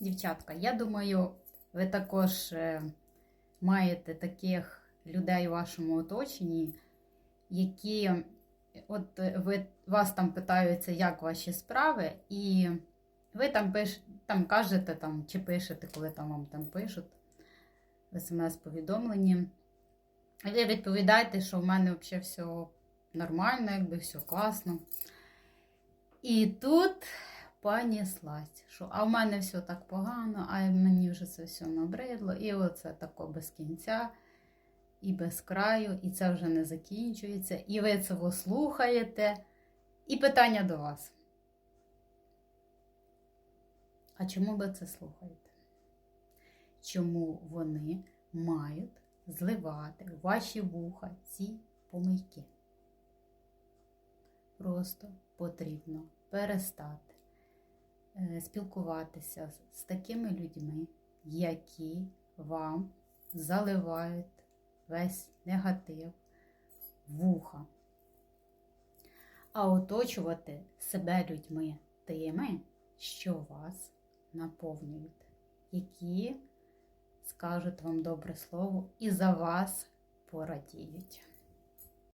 Дівчатка, я думаю, ви також е, маєте таких людей у вашому оточенні, які от е, ви, вас там питаються, як ваші справи, і ви там пиш, там кажете там, чи пишете, коли там вам там пишуть в смс-повідомленні. Ви відповідаєте, що в мене взагалі все нормально, якби все класно. І тут понеслась, що а в мене все так погано, а мені вже це все набридло. І оце тако без кінця, і без краю, і це вже не закінчується. І ви цього слухаєте. І питання до вас. А чому ви це слухаєте? Чому вони мають зливати в ваші вуха ці помийки? Просто потрібно перестати спілкуватися з- з такими людьми, які вам заливають весь негатив вуха. А оточувати себе людьми тими, що вас наповнюють, які скажуть вам добре слово і за вас порадіють.